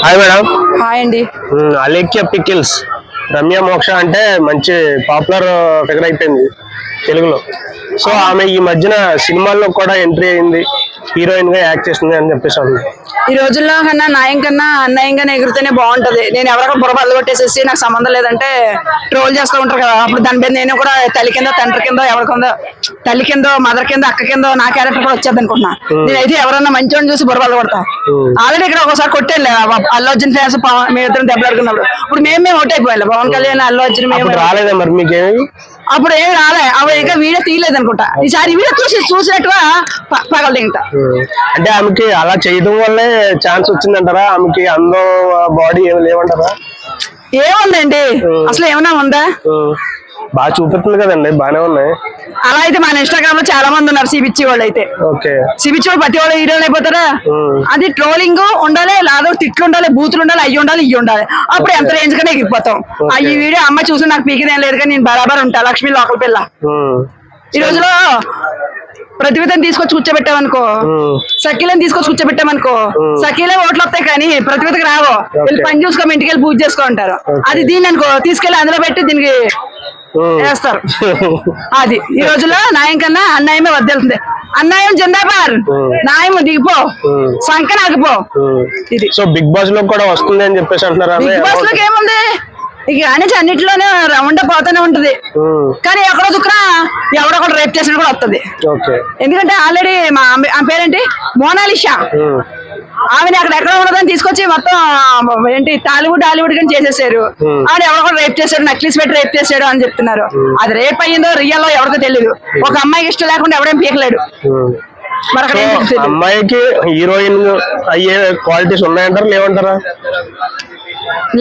Hi madam hi అండి. Alekhya pickles Ramya మోక్ష అంటే మంచి పాపులర్ ఫిగర్ అయిపోయింది తెలుగులో. సో ఆమె ఈ మధ్యన సినిమాల్లో కూడా ఎంట్రీ అయింది హీరోయిన్గా యాక్ట్ చేస్తుంది అని చెప్పేసి ఈ రోజుల్లో కన్నా నాయం కన్నా అన్యాయంగానే ఎగిరితేనే బాగుంటది. నేను ఎవరికో బుర్ర కొట్టేసేసి నాకు సంబంధం లేదంటే ట్రోల్ చేస్తూ ఉంటారు కదా. అప్పుడు దాని మీద నేను కూడా తల్లి కింద తండ్రి కింద ఎవరి కింద తల్లి కింద మదర్ కింద అక్క కింద నా క్యారెక్టర్ కూడా వచ్చేది అనుకుంటున్నా. నేనైతే ఎవరన్నా మంచోని చూసి బుర్ర కొడతా ఆల్రెడీ ఇక్కడ ఒకసారి కొట్టేళ్ళే అల్లు అర్జున్ ఫ్యాన్స్ మేము ఇద్దరం దెబ్బలాడుకున్నప్పుడు. ఇప్పుడు మేము మేము ఒకటి అయిపోయాలి పవన్ కళ్యాణ్ అల్లు అర్జున్ మేము రాలేదా మరి మీకేమి? అప్పుడు ఏమి రాలే. అవి ఇంకా వీడియో తీయలేదు అనుకుంటా. ఈసారి వీడియో చూసి చూసినట్టుగా పగలు తింటా. అంటే ఆమెకి అలా చేయడం వల్లే ఛాన్స్ వచ్చిందంటారా? ఆమెకి అందం బాడీ ఏమి లేవంటారా? ఏముందండి? అసలు ఏమన్నా ఉందా. బాగా చూపిస్తుంది కదండి బాగానే ఉన్నాయి. అలా అయితే మన ఇన్స్టాగ్రామ్లో చాలా మంది ఉన్నారు సిబిచ్చి వాళ్ళు అయితే. ఓకే. సిబిచ్చి వాళ్ళు ప్రతి వాళ్ళు హీరోలు అయిపోతారా. అది ట్రోలింగ్ ఉండాలి లేదా తిట్లు ఉండాలి బూతులు ఉండాలి అయ్యి ఉండాలి ఇవి ఉండాలి. అప్పుడు ఎంత రేంజ్ కన్నా ఎగిరిపోతాం. ఆ ఈ వీడియో అమ్మ చూసి నాకు పీకిదేం లేదు కానీ నేను బరాబర్ ఉంటా లక్ష్మి లోకల్ పిల్ల. ఈ రోజులో ప్రతివిధం తీసుకొచ్చి కూర్చోబెట్టామనుకో. సఖీలను తీసుకొచ్చి కూర్చోబెట్టామనుకో సఖీలే ఓట్లు వస్తాయి కానీ ప్రతివిధకి రావు. వీళ్ళు పని చూసుకో ఇంటికి వెళ్ళి పూజ చేసుకో అంటారు. అది దీన్ని అనుకో తీసుకెళ్ళి అందులో పెట్టి దీనికి. వేస్తారు. అది. ఈ రోజుల్లో న్యాయం కన్నా అన్యాయమే వద్దెళ్తుంది అన్యాయం జిందాబాద్. న్యాయం దిగిపో. మ్మ్. సంక నాగిపో. మ్మ్. ఇది. సో బిగ్ బాస్లో కూడా వస్తుంది అని చెప్పేసి అంటున్నారా? బిగ్ బాస్లోకి ఏముంది? ఇక అనేసి అన్నిటిలోనే రౌండ్ పోతానే ఉంటది. కానీ ఎక్కడో దుక్కున ఎవడొకడు రేప్ చేసిన కూడా వస్తుంది. ఎందుకంటే ఆల్రెడీ మా పేరేంటి? మోనాలిషా. ఆమెను అక్కడ ఎక్కడ ఉన్నదని తీసుకొచ్చి మొత్తం ఏంటి టాలీవుడ్ హాలీవుడ్ కానీ చేసేసారు. ఆవిడ ఎవరో కూడా రేప్ చేశాడు నక్లీస్ పెట్టి రేప్ చేశాడు అని చెప్తున్నారు. అది రేప్ అయ్యిందో రియల్ ఎవరికో తెలియదు ఒక అమ్మాయికి ఇష్టం లేకుండా ఎవడేం పీకలేడు. అమ్మాయికి హీరోయిన్ అయ్యే క్వాలిటీస్ ఉన్నాయంటారా లేవంటారా?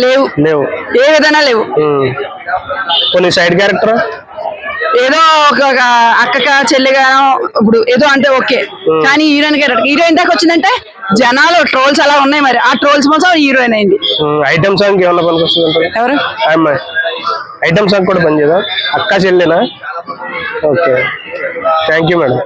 లేవు. లేవు. ఏ విధంగా లేవు. కొన్ని సైడ్ క్యారెక్టర్? ఏదో ఒక అక్కక చెల్లిగానో ఇప్పుడు ఏదో అంటే ఓకే. కానీ హీరోయిన్ క్యారెక్టర్ హీరోయిన్ దాకా వచ్చిందంటే జనాలు ట్రోల్స్ అలా ఉన్నాయి మరి. ఆ ట్రోల్స్ కోసం హీరోయిన్ అయింది. ఐటమ్ సాంగ్ ఏమన్నా పనికొస్తుంది ఎవరు? ఐటమ్ సాంగ్ కూడా పనిచేయదా? అక్క చెల్లినా? ఓకే. Thank you madam.